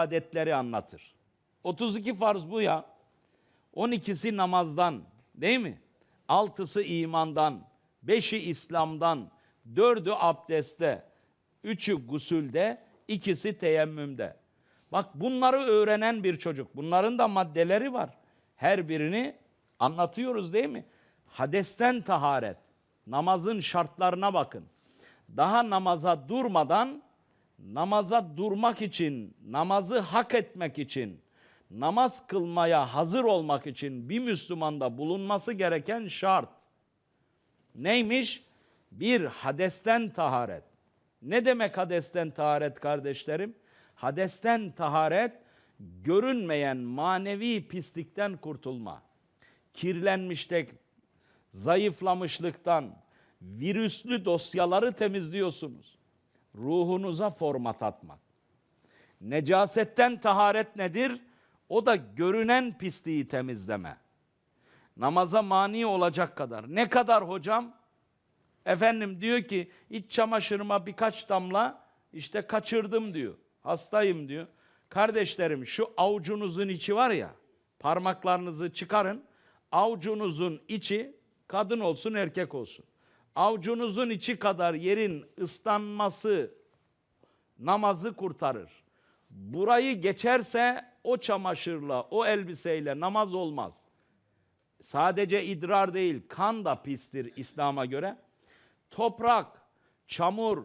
adetleri anlatır. 32 farz bu ya. 12'si namazdan değil mi? 6'sı imandan, 5'i İslam'dan, 4'ü abdestte, 3'ü gusülde, ikisi teyemmümde. Bak bunları öğrenen bir çocuk. Bunların da maddeleri var. Her birini anlatıyoruz değil mi? Hadesten taharet. Namazın şartlarına bakın. Daha namaza durmadan namaza durmak için, namazı hak etmek için, namaz kılmaya hazır olmak için bir Müslümanda bulunması gereken şart. Neymiş? Bir, hadesten taharet. Ne demek hadesten taharet kardeşlerim? Hadesten taharet, görünmeyen manevi pislikten kurtulma. Kirlenmişlik, zayıflamışlıktan, virüslü dosyaları temizliyorsunuz. Ruhunuza format atmak. Necasetten taharet nedir? O da görünen pisliği temizleme. Namaza mani olacak kadar. Ne kadar hocam? Efendim diyor ki iç çamaşırıma birkaç damla işte kaçırdım diyor. Hastayım diyor. Kardeşlerim şu avucunuzun içi var ya parmaklarınızı çıkarın. Avucunuzun içi kadın olsun erkek olsun. Avucunuzun içi kadar yerin ıslanması namazı kurtarır. Burayı geçerse o çamaşırla, o elbiseyle namaz olmaz. Sadece idrar değil, kan da pistir İslam'a göre. Toprak, çamur,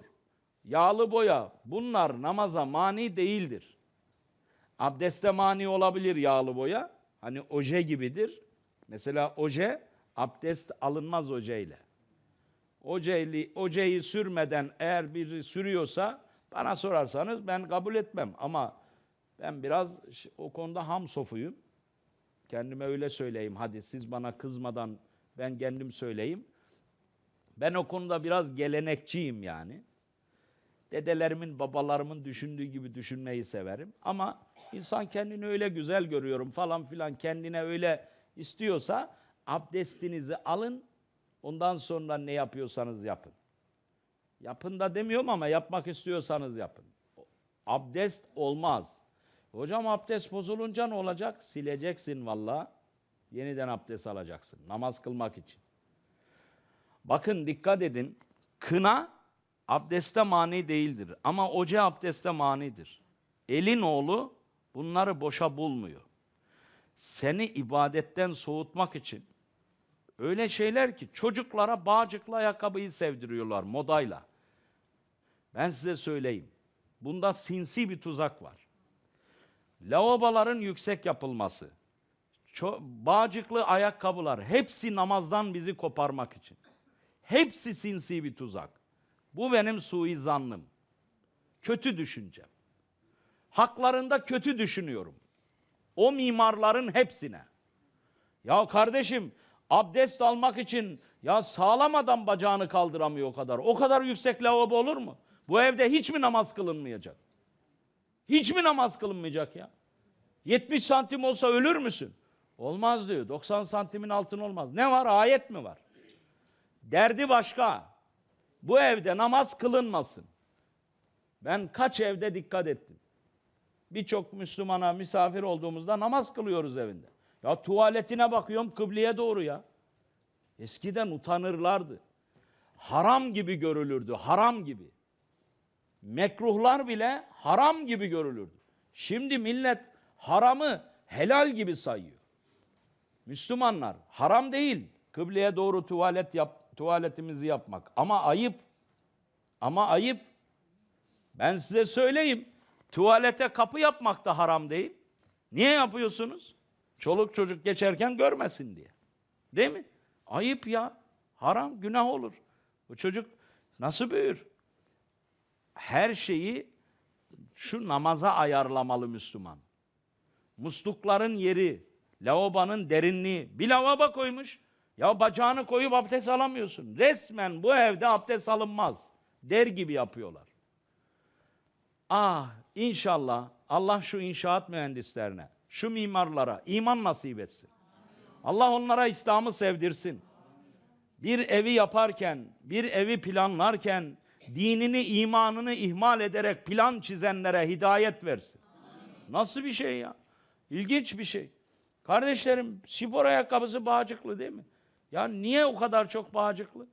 yağlı boya bunlar namaza mani değildir. Abdeste mani olabilir yağlı boya. Hani oje gibidir. Mesela oje abdest alınmaz ojeyle. Ojeyi, ojeyi sürmeden eğer biri sürüyorsa bana sorarsanız ben kabul etmem. Ama ben biraz o konuda ham sofuyum. Kendime öyle söyleyeyim. Hadi siz bana kızmadan ben kendim söyleyeyim. Ben o konuda biraz gelenekçiyim yani. Dedelerimin, babalarımın düşündüğü gibi düşünmeyi severim. Ama insan kendini öyle güzel görüyorum falan filan kendine öyle istiyorsa abdestinizi alın. Ondan sonra ne yapıyorsanız yapın. Yapın da demiyorum ama yapmak istiyorsanız yapın. Abdest olmaz. Hocam abdest bozulunca ne olacak? Sileceksin valla. Yeniden abdest alacaksın. Namaz kılmak için. Bakın dikkat edin. Kına abdeste mani değildir. Ama oca abdeste manidir. Elin oğlu bunları boşa bulmuyor. Seni ibadetten soğutmak için öyle şeyler ki çocuklara bağcıklı ayakkabıyı sevdiriyorlar modayla. Ben size söyleyeyim. Bunda sinsi bir tuzak var. Lavaboların yüksek yapılması, bağcıklı ayakkabılar hepsi namazdan bizi koparmak için. Hepsi sinsi bir tuzak. Bu benim suizanlım. Kötü düşüncem. Haklarında kötü düşünüyorum. O mimarların hepsine. Ya kardeşim abdest almak için ya sağlam adam bacağını kaldıramıyor o kadar. O kadar yüksek lavabo olur mu? Bu evde hiç mi namaz kılınmayacak? Hiç mi namaz kılınmayacak ya? 70 santim olsa ölür müsün? Olmaz diyor. 90 santimin altın olmaz. Ne var? Ayet mi var? Derdi başka. Bu evde namaz kılınmasın. Ben kaç evde dikkat ettim. Birçok Müslümana misafir olduğumuzda namaz kılıyoruz evinde. Ya tuvaletine bakıyorum kıbleye doğru ya. Eskiden utanırlardı. Haram gibi görülürdü, haram gibi. Mekruhlar bile haram gibi görülürdü. Şimdi millet haramı helal gibi sayıyor. Müslümanlar haram değil. Kıbleye doğru tuvalet yap, tuvaletimizi yapmak. Ama ayıp. Ama ayıp. Ben size söyleyeyim. Tuvalete kapı yapmak da haram değil. Niye yapıyorsunuz? Çoluk çocuk geçerken görmesin diye. Değil mi? Ayıp ya. Haram, günah olur. Bu çocuk nasıl büyür? Her şeyi şu namaza ayarlamalı Müslüman. Muslukların yeri, lavabanın derinliği. Bir lavabo koymuş. Ya bacağını koyup abdest alamıyorsun. Resmen bu evde abdest alınmaz. Der gibi yapıyorlar. Ah inşallah Allah şu inşaat mühendislerine, şu mimarlara iman nasip etsin. Allah onlara İslam'ı sevdirsin. Bir evi yaparken, bir evi planlarken dinini, imanını ihmal ederek plan çizenlere hidayet versin. Nasıl bir şey ya? İlginç bir şey. Kardeşlerim spor ayakkabısı bağcıklı değil mi? Ya niye o kadar çok bağcıklı?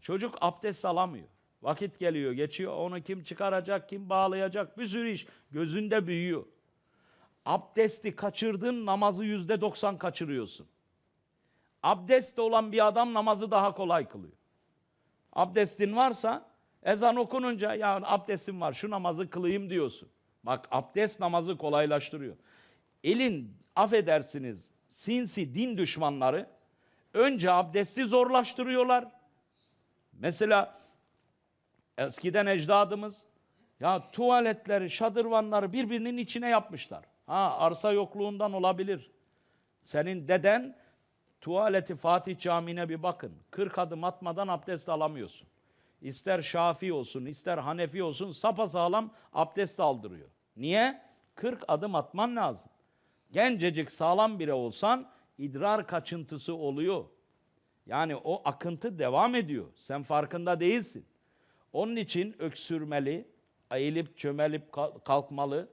Çocuk abdest alamıyor. Vakit geliyor, geçiyor. Onu kim çıkaracak, kim bağlayacak? Bir sürü iş. Gözünde büyüyor. Abdesti kaçırdın, namazı yüzde doksan kaçırıyorsun. Abdest olan bir adam namazı daha kolay kılıyor. Abdestin varsa ezan okununca ya abdestim var şu namazı kılayım diyorsun. Bak abdest namazı kolaylaştırıyor. Elin affedersiniz sinsi din düşmanları önce abdesti zorlaştırıyorlar. Mesela eskiden ecdadımız ya tuvaletleri, şadırvanları birbirinin içine yapmışlar. Ha arsa yokluğundan olabilir. Senin deden tuvaleti Fatih Camii'ne bir bakın. 40 adım atmadan abdest alamıyorsun. İster Şafii olsun, ister Hanefi olsun sapasağlam abdest aldırıyor. Niye? 40 adım atman lazım. Gencecik sağlam biri olsan idrar kaçıntısı oluyor. Yani o akıntı devam ediyor. Sen farkında değilsin. Onun için öksürmeli, eğilip çömelip kal- kalkmalı.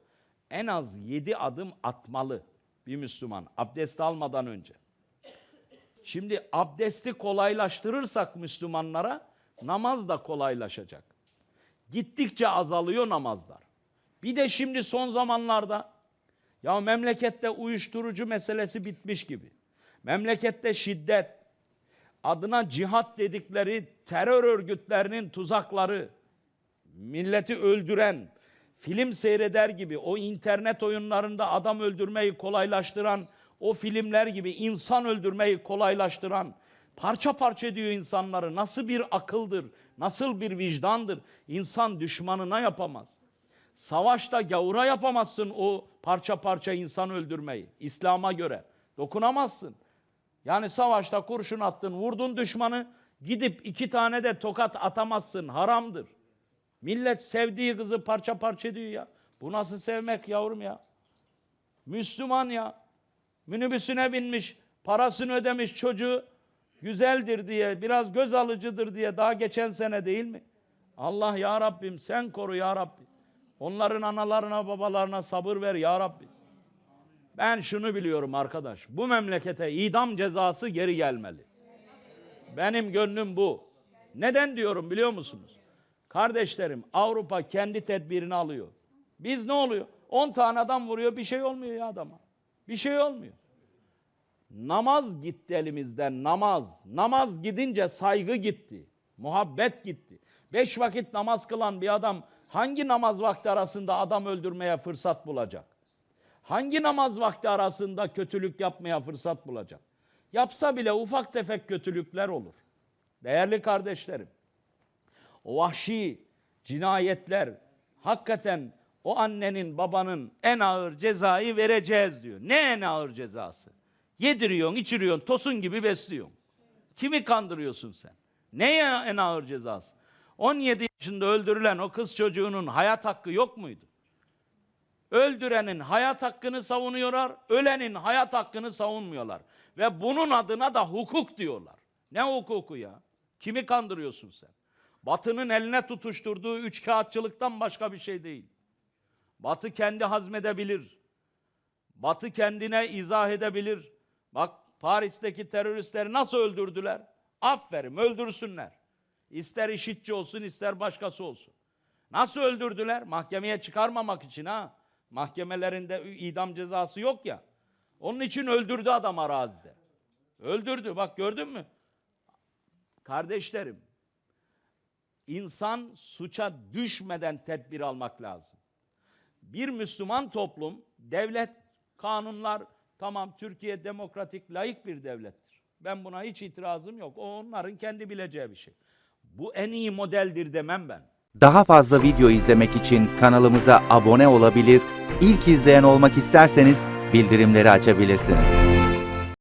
En az 7 adım atmalı bir Müslüman abdest almadan önce. Şimdi abdesti kolaylaştırırsak Müslümanlara namaz da kolaylaşacak. Gittikçe azalıyor namazlar. Bir de şimdi son zamanlarda ya memlekette uyuşturucu meselesi bitmiş gibi. Memlekette şiddet, adına cihat dedikleri terör örgütlerinin tuzakları, milleti öldüren, film seyreder gibi o internet oyunlarında adam öldürmeyi kolaylaştıran, o filmler gibi insan öldürmeyi kolaylaştıran, parça parça ediyor insanları. Nasıl bir akıldır, nasıl bir vicdandır. İnsan düşmanına yapamaz. Savaşta gavura yapamazsın o parça parça insan öldürmeyi. İslam'a göre. Dokunamazsın. Yani savaşta kurşun attın, vurdun düşmanı, gidip iki tane de tokat atamazsın. Haramdır. Millet sevdiği kızı parça parça ediyor ya. Bu nasıl sevmek yavrum ya? Müslüman ya. Minibüsüne binmiş, parasını ödemiş çocuğu güzeldir diye, biraz göz alıcıdır diye daha geçen sene değil mi? Allah ya Rabbim sen koru ya Rabbim. Onların analarına babalarına sabır ver ya Rabbim. Ben şunu biliyorum arkadaş. Bu memlekete idam cezası geri gelmeli. Benim gönlüm bu. Neden diyorum biliyor musunuz? Kardeşlerim Avrupa kendi tedbirini alıyor. Biz ne oluyor? 10 tane adam vuruyor bir şey olmuyor ya adama. Bir şey olmuyor. Namaz gitti elimizden namaz. Namaz gidince saygı gitti. Muhabbet gitti. Beş vakit namaz kılan bir adam hangi namaz vakti arasında adam öldürmeye fırsat bulacak? Hangi namaz vakti arasında kötülük yapmaya fırsat bulacak? Yapsa bile ufak tefek kötülükler olur. Değerli kardeşlerim, vahşi cinayetler hakikaten o annenin babanın en ağır cezayı vereceğiz diyor. Ne en ağır cezası? Yediriyorsun, içiriyorsun, tosun gibi besliyorsun. Kimi kandırıyorsun sen? Neye en ağır cezası? 17 yaşında öldürülen o kız çocuğunun hayat hakkı yok muydu? Öldürenin hayat hakkını savunuyorlar, ölenin hayat hakkını savunmuyorlar. Ve bunun adına da hukuk diyorlar. Ne hukuku ya? Kimi kandırıyorsun sen? Batı'nın eline tutuşturduğu üç kağıtçılıktan başka bir şey değil. Batı kendi hazmedebilir. Batı kendine izah edebilir. Bak Paris'teki teröristleri nasıl öldürdüler? Aferin öldürsünler. İster işitçi olsun ister başkası olsun. Nasıl öldürdüler? Mahkemeye çıkarmamak için ha. Mahkemelerinde idam cezası yok ya. Onun için öldürdü adam arazide. Öldürdü bak gördün mü? Kardeşlerim, insan suça düşmeden tedbir almak lazım. Bir Müslüman toplum, devlet, kanunlar, tamam Türkiye demokratik, layık bir devlettir. Ben buna hiç itirazım yok. O onların kendi bileceği bir şey. Bu en iyi modeldir demem ben. Daha fazla video izlemek için kanalımıza abone olabilir, ilk izleyen olmak isterseniz bildirimleri açabilirsiniz.